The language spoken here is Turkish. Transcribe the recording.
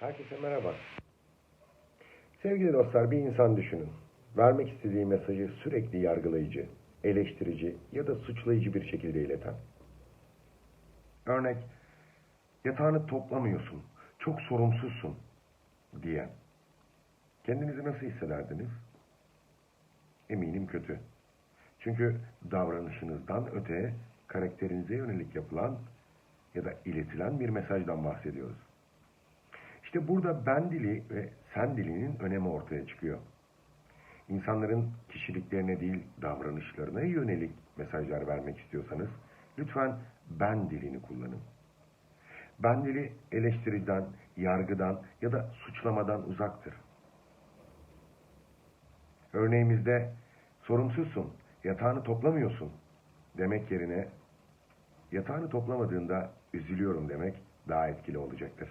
Herkese merhaba. Sevgili dostlar bir insan düşünün. Vermek istediği mesajı sürekli yargılayıcı, eleştirici ya da suçlayıcı bir şekilde ileten. Örnek, yatağını toplamıyorsun, çok sorumsuzsun diyen. Kendinizi nasıl hissederdiniz? Eminim kötü. Çünkü davranışınızdan öte karakterinize yönelik yapılan ya da iletilen bir mesajdan bahsediyoruz. İşte burada ben dili ve sen dilinin önemi ortaya çıkıyor. İnsanların kişiliklerine değil davranışlarına yönelik mesajlar vermek istiyorsanız lütfen ben dilini kullanın. Ben dili eleştiriden, yargıdan ya da suçlamadan uzaktır. Örneğimizde sorumsuzsun, yatağını toplamıyorsun demek yerine yatağını toplamadığında üzülüyorum demek daha etkili olacaktır.